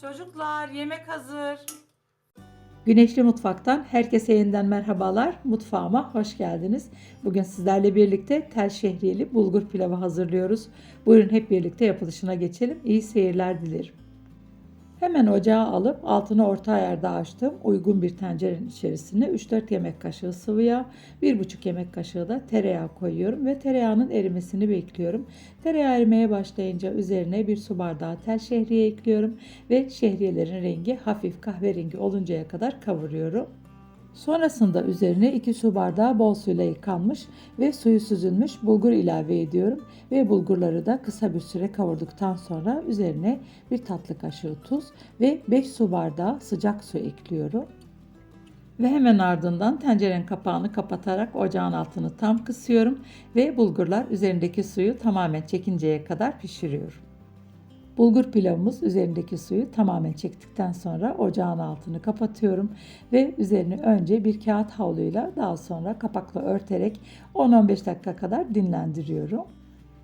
Çocuklar yemek hazır. Güneşli Mutfak'tan herkese yeniden merhabalar. Mutfağıma hoş geldiniz. Bugün sizlerle birlikte tel şehriyeli bulgur pilavı hazırlıyoruz. Buyurun hep birlikte yapılışına geçelim. İyi seyirler dilerim. Hemen ocağa alıp altını orta ayarda açtım. Uygun bir tencerenin içerisine 3-4 yemek kaşığı sıvı yağ, 1,5 yemek kaşığı da tereyağı koyuyorum ve tereyağının erimesini bekliyorum. Tereyağı erimeye başlayınca üzerine bir su bardağı tel şehriye ekliyorum ve şehriyelerin rengi hafif kahverengi oluncaya kadar kavuruyorum. Sonrasında üzerine 2 su bardağı bol suyla yıkanmış ve suyu süzülmüş bulgur ilave ediyorum ve bulgurları da kısa bir süre kavurduktan sonra üzerine bir tatlı kaşığı tuz ve 5 su bardağı sıcak su ekliyorum. Ve hemen ardından tencerenin kapağını kapatarak ocağın altını tam kısıyorum ve bulgurlar üzerindeki suyu tamamen çekinceye kadar pişiriyorum. Bulgur pilavımız üzerindeki suyu tamamen çektikten sonra ocağın altını kapatıyorum ve üzerini önce bir kağıt havluyla daha sonra kapakla örterek 10-15 dakika kadar dinlendiriyorum.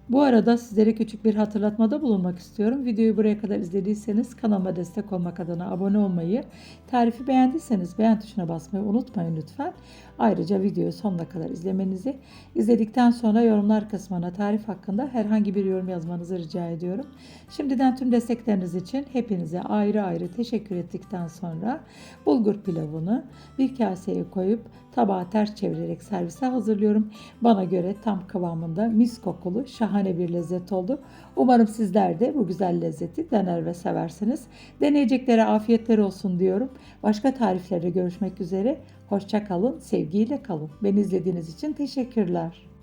Bu arada sizlere küçük bir hatırlatmada bulunmak istiyorum. Videoyu buraya kadar izlediyseniz kanalıma destek olmak adına abone olmayı, tarifi beğendiyseniz beğen tuşuna basmayı unutmayın lütfen. Ayrıca videoyu sonuna kadar izlemenizi, izledikten sonra yorumlar kısmına tarif hakkında herhangi bir yorum yazmanızı rica ediyorum. Şimdiden tüm destekleriniz için hepinize ayrı ayrı teşekkür ettikten sonra bulgur pilavını bir kaseye koyup tabağa ters çevirerek servise hazırlıyorum. Bana göre tam kıvamında mis kokulu şahane bir lezzet oldu. Umarım sizler de bu güzel lezzeti dener ve seversiniz. Deneyeceklere afiyetler olsun diyorum. Başka tariflerde görüşmek üzere. Hoşça kalın, sevgiyle kalın. Beni izlediğiniz için teşekkürler.